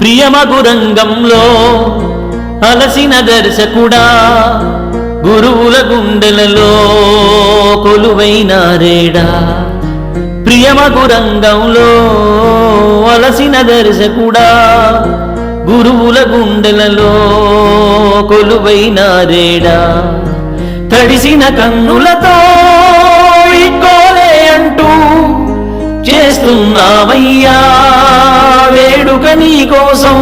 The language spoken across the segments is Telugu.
ప్రియమగు రంగంలో అలసిన దర్శకుడా గురువుల గుండెలలో కొలువైన రేడా. ప్రియమగు రంగంలో అలసిన దర్శకుడా గురువుల గుండెలలో కొలువైన రేడా. తడిసిన కన్నులతో ఇక్కోలే అంటూ చేస్తున్నావయ్యా. వేడుక నీ కోసం.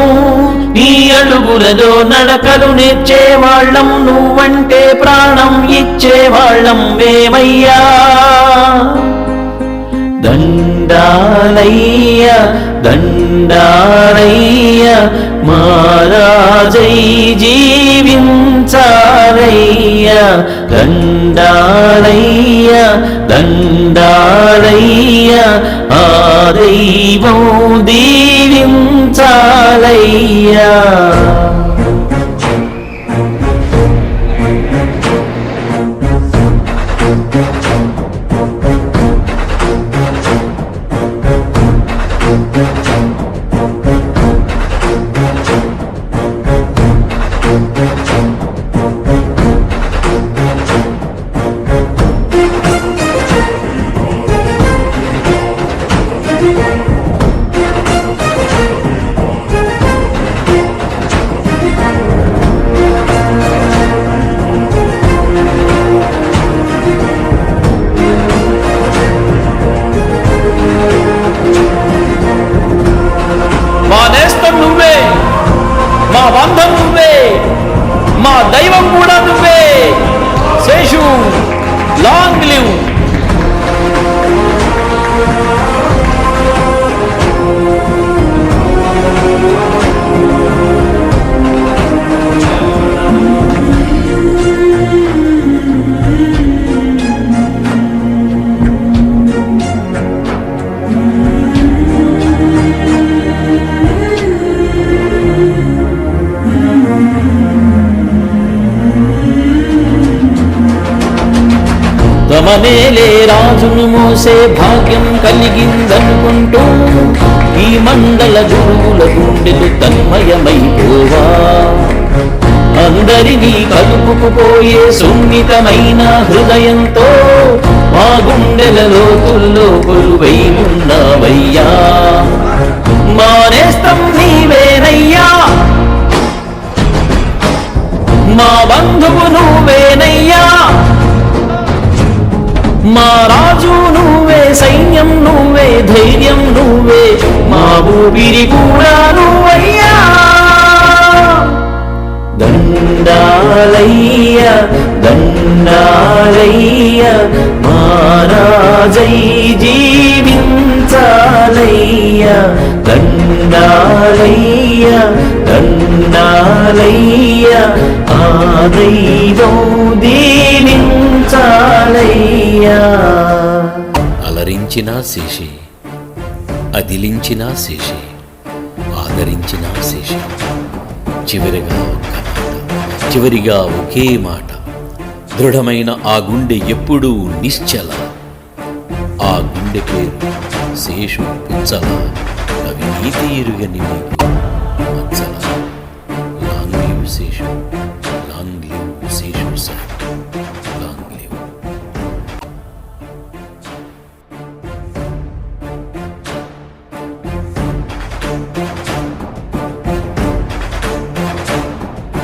నీ అడుగులలో నడకలు నేర్చేవాళ్ళం నువ్వంటే ప్రాణం ఇచ్చేవాళ్ళం మేమయ్యా. దండాలయ్య దండాలయ్య మారాజై జీవించాలయ్య. దండాలయ్య దండాలయ్య ఆ దైవం దీ దీవించాలయ్యా మా గమనేలే రాజును మోసే భాగ్యం కలిగిందనుకుంటూ ఈ మండల గురువుల గుండెలు తన్మయమైపోవా. అందరినీ కలుపుకుపోయే సున్నితమైన హృదయంతో మా గుండెల లోతుల్లో కొలువై ఉన్నావయ్యా మానేస్తం నీవేనయ్యా. మా బంధువు నువ్వేనయ్యా. రాజు నువ్వే సైన్యం నువ్వే ధైర్యం నువ్వే మా ఊపిరి కూడా నువ్వయ్యా. దండాలయ్య దండాలయ్య మారాజై జీవించాలయ్య. దండాలయ్య దండాలయ్య ఆ దైవం దీవించాలయ్యా. అలరించిన శేషే అదిలించినా శేషి ఆదరించిన శేషి. చివరిగా ఒక్క మాట చివరిగా ఒకే మాట దృఢమైన ఆ గుండె ఎప్పుడూ నిశ్చల. ఆ గుండె పేరు శేషు పుచ్చల అవి ఎరుగని